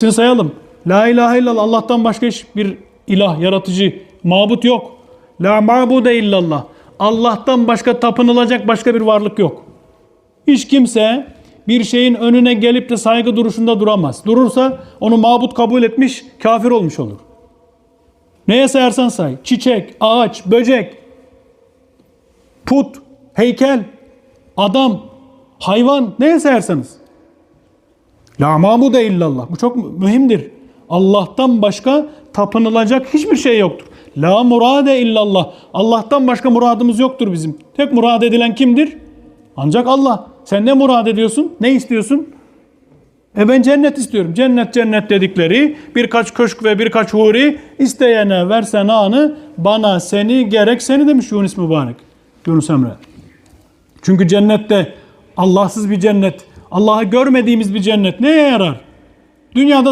Şimdi sayalım. La ilahe illallah Allah'tan başka hiçbir ilah, yaratıcı, mabut yok. La mabude illallah. Allah'tan başka tapınılacak başka bir varlık yok. Hiç kimse bir şeyin önüne gelip de saygı duruşunda duramaz. Durursa onu mabut kabul etmiş, kafir olmuş olur. Neye sayarsan say. Çiçek, ağaç, böcek, put, heykel, adam, hayvan neye sayarsanız. La mabude illallah. Bu çok mühimdir. Allah'tan başka tapınılacak hiçbir şey yoktur. La murade illallah. Allah'tan başka muradımız yoktur bizim. Tek murad edilen kimdir? Ancak Allah. Sen ne murad ediyorsun? Ne istiyorsun? E ben cennet istiyorum. Cennet cennet dedikleri birkaç köşk ve birkaç huri isteyene versen anı bana seni gerek seni demiş Yunus mübarek. Yunus Emre. Çünkü cennette Allahsız bir cennet, Allah'ı görmediğimiz bir cennet neye yarar? Dünyada